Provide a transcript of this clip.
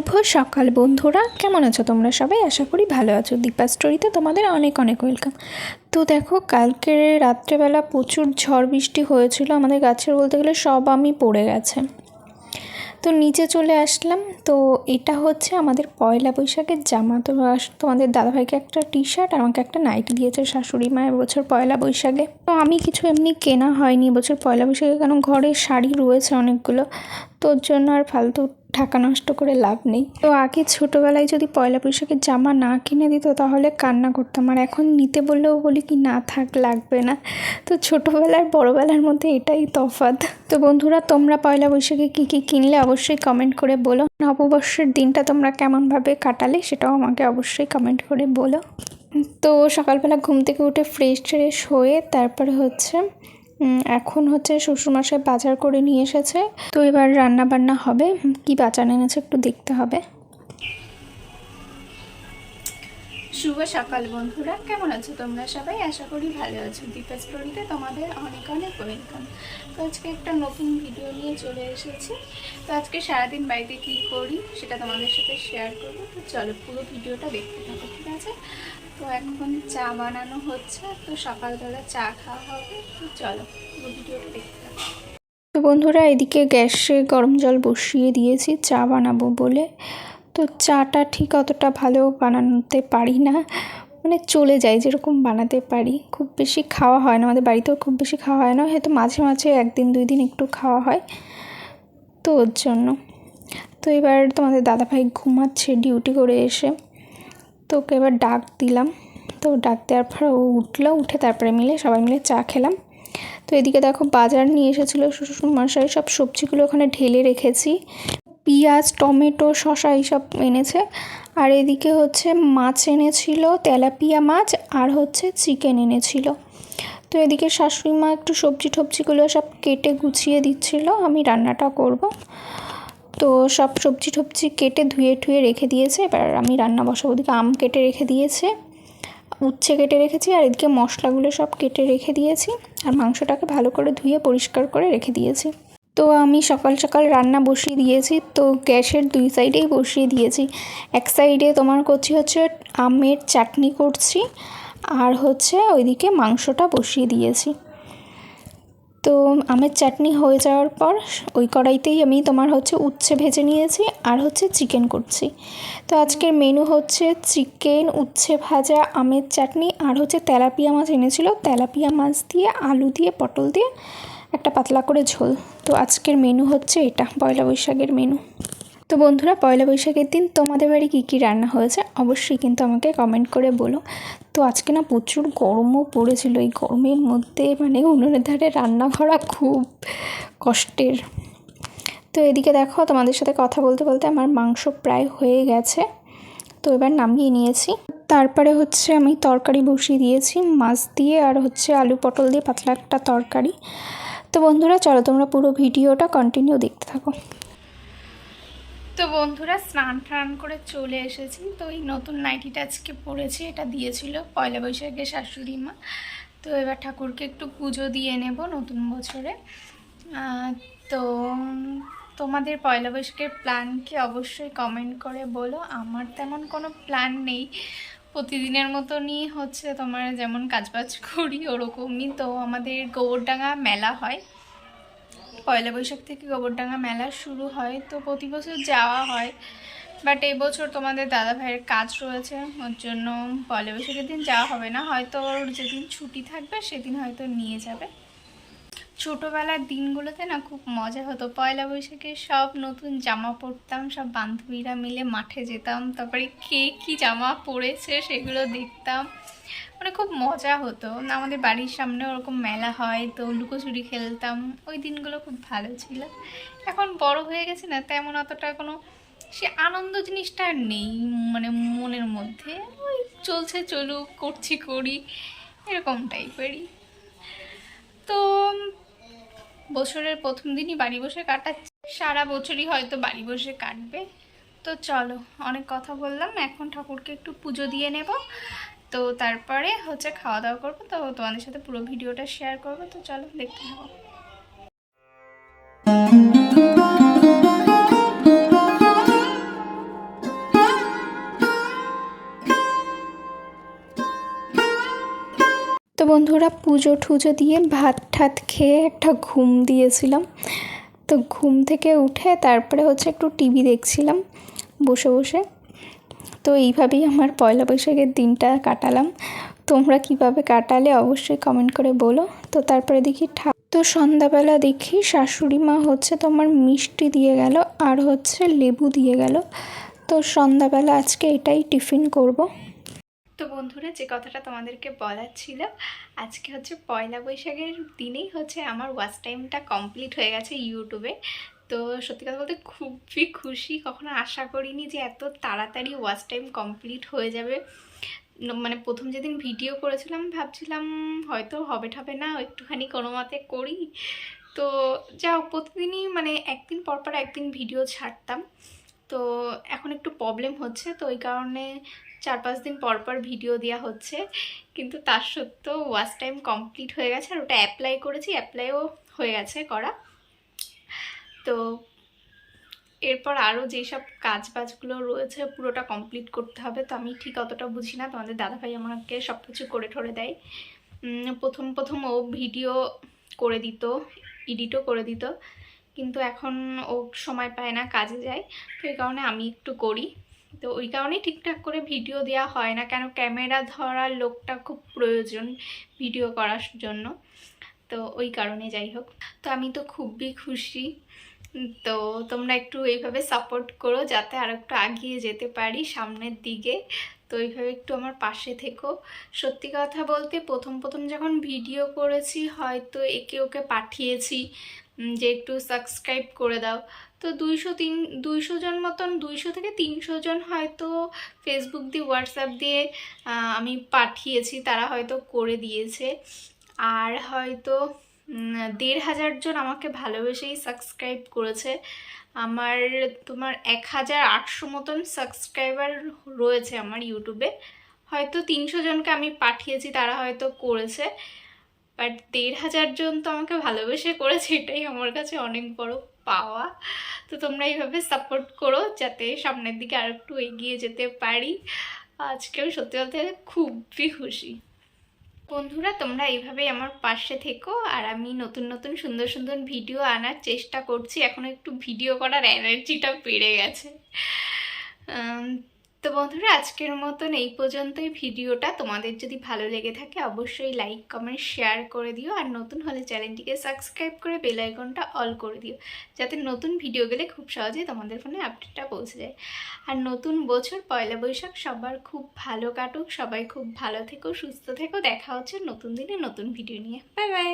শুভ সকাল বন্ধুরা। কেমন আছো তোমরা সবাই? আশা করি ভালো আছো। দীপা স্টোরিতে তোমাদের অনেক অনেক ওয়েলকাম তো দেখো, কালকে রাত্রেবেলা প্রচুর ঝড় বৃষ্টি হয়েছিল আমাদের গাছের বলতে গেলে সব আমি পড়ে গেছে। তো নিচে চলে আসলাম। তো এটা হচ্ছে আমাদের পয়লা বৈশাখের জামা। তো তোমাদের দাদাভাইকে একটা টি শার্ট আমাকে একটা নাইটি দিয়েছে শাশুড়ি মা বছর পয়লা বৈশাখে। তো আমি কিছু এমনি কেনা হয়নি এবছর পয়লা বৈশাখে, কারণ ঘরে শাড়ি রয়েছে অনেকগুলো। তোর জন্য আর ফালতু টাকা নষ্ট করে লাভ নেই। তো আগে ছোটোবেলায় যদি পয়লা বৈশাখের জামা না কিনে দিত, তাহলে কান্না করতাম। আর এখন নিতে বললেও বলি কি, না থাক, লাগবে না। তো ছোটোবেলার বড়োবেলার মধ্যে এটাই তফাৎ। তো বন্ধুরা, তোমরা পয়লা বৈশাখে কী কী কিনলে অবশ্যই কমেন্ট করে বলো। নববর্ষের দিনটা তোমরা কেমনভাবে কাটালে, সেটাও আমাকে অবশ্যই কমেন্ট করে বলো। তো সকালবেলা ঘুম থেকে উঠে ফ্রেশ ট্রেশ হয়ে তারপরে হচ্ছে এখন হচ্ছে শ্বশুরমশাই বাজার করে নিয়ে এসেছে। তো এবার রান্না বান্না হবে কি বাজার এনেছে একটু দেখতে হবে। শুভ সকাল বন্ধুরা। কেমন আছো তোমরা সবাই? আশা করি ভালো আছো। দীপা স্টোরিতে তোমাদের অনেক অনেক ওয়েলকাম তো আজকে একটা নতুন ভিডিও নিয়ে চলে এসেছি। তো আজকে সারাদিন বাড়িতে কী করি সেটা তোমাদের সাথে শেয়ার করব। তো চলো পুরো ভিডিওটা দেখতে থাকো, ঠিক আছে? তো এখন চা বানানো হচ্ছে, তো সকালবেলা চা খাওয়া হবে, তো চলো ভিডিওটা দেখতে তো বন্ধুরা, এদিকে গ্যাসে গরম জল বসিয়ে দিয়েছি, চা বানাবো বলে। তো চাটা ঠিক অতটা ভালো বানাতে পারি না মানে চলে যায় যেরকম বানাতে পারি। খুব বেশি খাওয়া হয় না, আমাদের বাড়িতেও খুব বেশি খাওয়া হয় না, হয়তো মাঝে মাঝে একদিন, দুই দিন একটু খাওয়া হয়। তো ওর জন্য। তো এবার তোমাদের দাদাভাই ঘুমাচ্ছে, ডিউটি করে এসে। তো ওকে এবার ডাক দিলাম। তো ডাক দেওয়ার পর ও উঠল, উঠে তারপরে মিলে সবাই মিলে চা খেলাম। তো এদিকে দেখো বাজার নিয়ে এসেছিল শ্বশুর মশাই সব সবজিগুলো ওখানে ঢেলে রেখেছি। পেঁয়াজ, টমেটো, শসা এইসব এনেছে। আর এদিকে হচ্ছে মাছ এনেছিল, তেলাপিয়া মাছ আর হচ্ছে চিকেন এনেছিল। তো এদিকে শাশুড়ি মা একটু সবজি টবজিগুলো সব কেটে গুছিয়ে দিচ্ছিল, আমি রান্নাটা করব। তো সব সবজি টবজি কেটে ধুয়ে ঠুয়ে রেখে দিয়েছে। এবার আমি রান্না বসাবো। ওদিকে আম কেটে রেখে দিয়েছে, উচ্ছে কেটে রেখেছি, আর এদিকে মশলাগুলো সব কেটে রেখে দিয়েছি, আর মাংসটাকে ভালো করে ধুয়ে পরিষ্কার করে রেখে দিয়েছি। তো আমি সকাল সকাল রান্না বসিয়ে দিয়েছি, তো গ্যাসের দুই সাইডেই বসিয়ে দিয়েছি। এক সাইডে তোমার করছি হচ্ছে আমের চাটনি করছি, আর হচ্ছে ওইদিকে মাংসটা বসিয়ে দিয়েছি। তো আমের চাটনি হয়ে যাওয়ার পর ওই কড়াইতেই আমি তোমার হচ্ছে উচ্ছে ভেজে নিয়েছি আর হচ্ছে চিকেন করছি। তো আজকের মেনু হচ্ছে চিকেন, উচ্ছে ভাজা, আমের চাটনি আর হচ্ছে তেলাপিয়া মাছ এনেছিল। তেলাপিয়া মাছ দিয়ে, আলু দিয়ে, পটল দিয়ে একটা পাতলা করে ঝোল। তো আজকের মেনু হচ্ছে এটা, পয়লা বৈশাখের মেনু তো বন্ধুরা, পয়লা বৈশাখের দিন তোমাদের বাড়ি কী কী রান্না হয়েছে অবশ্যই কিন্তু আমাকে কমেন্ট করে বলো। তো আজকে না প্রচুর গরমও পড়েছিল। এই গরমের মধ্যে মানে উনুনের ধারে রান্না করা খুব কষ্টের। তো এদিকে দেখো, তোমাদের সাথে কথা বলতে বলতে আমার মাংস প্রায় হয়ে গেছে। তো এবার নামিয়ে নিয়েছি। তারপরে হচ্ছে আমি তরকারি বসিয়ে দিয়েছি, মাছ দিয়ে আর হচ্ছে আলু পটল দিয়ে পাতলা একটা তরকারি। তো বন্ধুরা, চলো তোমরা পুরো ভিডিওটা কন্টিনিউ দেখতে থাকো। তো বন্ধুরা স্নান টান করে চলে এসেছি। তো এই নতুন নাইটিটা আজকে পরেছি, এটা দিয়েছিল পয়লা বৈশাখে শাশুড়ি মা। তো এবার ঠাকুরকে একটু পুজো দিয়ে নেব নতুন বছরে। তো তোমাদের পয়লা বৈশাখের প্ল্যান কি অবশ্যই কমেন্ট করে বলো। আমার তেমন কোনো প্ল্যান নেই। প্রতিদিনের মতনই হচ্ছে তোমার যেমন কাজবাজ করি, ওরকমই। তো আমাদের গোবরডাঙ্গা মেলা হয়। পয়লা বৈশাখ থেকে গোবরডাঙ্গা মেলা শুরু হয়। তো প্রতি বছর যাওয়া হয়। বাট এবছর তোমাদের দাদা ভাইয়ের কাজ রয়েছে। ওর জন্য পয়লা বৈশাখের দিন যাওয়া হবে না। হয়তো ওর যেদিন ছুটি থাকবে, সেদিন হয়তো নিয়ে যাবে। ছোটোবেলার দিনগুলোতে না খুব মজা হতো। পয়লা বৈশাখে সব নতুন জামা পরতাম, সব বান্ধবীরা মিলে মাঠে যেতাম, তারপরে কে কী জামা পরেছে সেগুলো দেখতাম। মানে খুব মজা হতো। না আমাদের বাড়ির সামনে ওরকম মেলা হয়, তো লুকোচুরি খেলতাম। ওই দিনগুলো খুব ভালো ছিল। এখন বড় হয়ে গেছে না, তেমন অতটা কোনো সে আনন্দ জিনিসটা আর নেই মানে মনের মধ্যে। ওই চলছে চলুক, করছি করি, এরকম টাইপেরই তো বছরের প্রথম দিনই বাড়ি বসে কাটাচ্ছি। সারা বছরই হয়তো বাড়ি বসে কাটবে। তো চলো, অনেক কথা বললাম। এখন ঠাকুরকে একটু পুজো দিয়ে নেব। তো তারপরে হচ্ছে খাওয়া দাওয়া করব। তো তোমাদের সাথে পুরো ভিডিওটা শেয়ার করব। তো চলো দেখতে থাকো। বন্ধুরা পুজো টুজো দিয়ে ভাত ঠাত খেয়ে একটা ঘুম দিয়েছিলাম। তো ঘুম থেকে উঠে তারপরে হচ্ছে একটু টিভি দেখছিলাম বসে বসে। তো এইভাবেই আমার পয়লা বৈশাখের দিনটা কাটালাম। তোমরা কীভাবে কাটালে অবশ্যই কমেন্ট করে বলো। তো তারপরে দেখি ঠা তো সন্ধ্যাবেলা দেখি শাশুড়ি মা হচ্ছে তোমার মিষ্টি দিয়ে গেল আর হচ্ছে লেবু দিয়ে গেল। তো সন্ধ্যাবেলা আজকে এটাই টিফিন করব। তো বন্ধুরা, যে কথাটা তোমাদেরকে বলার ছিল, আজকে হচ্ছে পয়লা বৈশাখের দিনেই হচ্ছে আমার ওয়াচ টাইমটা কমপ্লিট হয়ে গেছে ইউটিউবে। তো সত্যি কথা বলতে খুবই খুশি, কখনো আশা করিনি যে এত তাড়াতাড়ি ওয়াচ টাইম কমপ্লিট হয়ে যাবে। মানে প্রথম যেদিন ভিডিও করেছিলাম, ভাবছিলাম হয়তো হবে ঠাবে না, একটুখানি কোনো মতে করি। তো যা প্রতিদিনই মানে একদিন পর পর একদিন ভিডিও ছাড়তাম। তো এখন একটু প্রবলেম হচ্ছে, তো ওই কারণে চার পাঁচ দিন পর পর ভিডিও দেওয়া হচ্ছে। কিন্তু তার সত্ত্বেও ওয়াচ টাইম কমপ্লিট হয়ে গেছে আর ওটা অ্যাপ্লাই করেছি, অ্যাপ্লাইও হয়ে গেছে করা। তো এরপর আরও যেসব কাজ বাজগুলো রয়েছে পুরোটা কমপ্লিট করতে হবে। তো আমি ঠিক অতটা বুঝি না, তোমাদের দাদাভাই আমাকে সব কিছু করে ঠরে দেয়। প্রথম প্রথম ও ভিডিও করে দিত, এডিটও করে দিত। কিন্তু এখন ও সময় পায় না কাজে যায়, তো এই কারণে আমি একটু করি। তো ওই কারণেই ঠিকঠাক করে ভিডিও দেওয়া হয় না, কেন ক্যামেরা ধরার লোকটা খুব প্রয়োজন ভিডিও করার জন্য। তো ওই কারণে যাই হোক। তো আমি তো খুবই খুশি। তো তোমরা একটু এইভাবে সাপোর্ট করো যাতে আর একটু এগিয়ে যেতে পারি সামনের দিকে। তো এইভাবে একটু আমার পাশে থেকো। সত্যি কথা বলতে প্রথম প্রথম যখন ভিডিও করেছি হয়তো একে ওকে পাঠিয়েছি। যে একটু সাবস্ক্রাইব করে দাও। তো দুইশো তিন, দুইশো জন মতন, দুইশো থেকে তিনশো জন হয়তো ফেসবুক দিয়ে হোয়াটসঅ্যাপ দিয়ে আমি পাঠিয়েছি, তারা হয়তো করে দিয়েছে। আর হয়তো দেড় হাজার জন আমাকে ভালোবেসেই সাবস্ক্রাইব করেছে। আমার, তোমার এক হাজার আটশো মতন সাবস্ক্রাইবার রয়েছে আমার ইউটিউবে হয়তো তিনশো জনকে আমি পাঠিয়েছি, তারা হয়তো করেছে। বাট দেড় হাজার জন তো আমাকে ভালোবেসে করেছে, এটাই আমার কাছে অনেক বড় পাওয়া। তো তোমরা এইভাবে সাপোর্ট করো যাতে সামনের দিকে আর একটু এগিয়ে যেতে পারি। আজকেও সত্যি বলতে খুবই খুশি। বন্ধুরা, তোমরা এইভাবেই আমার পাশে থেকো, আর আমি নতুন নতুন সুন্দর সুন্দর ভিডিও আনার চেষ্টা করছি। এখন একটু ভিডিও করার এনার্জিটা বেড়ে গেছে। তো বন্ধুরা, আজকের মতন এই পর্যন্তই ভিডিওটা। তোমাদের যদি ভালো লেগে থাকে, অবশ্যই লাইক কমেন্ট শেয়ার করে দিও। আর নতুন হলে চ্যানেলটিকে সাবস্ক্রাইব করে বেল আইকনটা অল করে দিও। যাতে নতুন ভিডিও গেলে খুব সহজেই তোমাদের ফোনে আপডেটটা পৌঁছে যায়। আর নতুন বছর, পয়লা বৈশাখ সবার খুব ভালো কাটুক। সবাই খুব ভালো থেকো, সুস্থ থেকো। দেখা হচ্ছে নতুন দিনে নতুন ভিডিও নিয়ে। Bye bye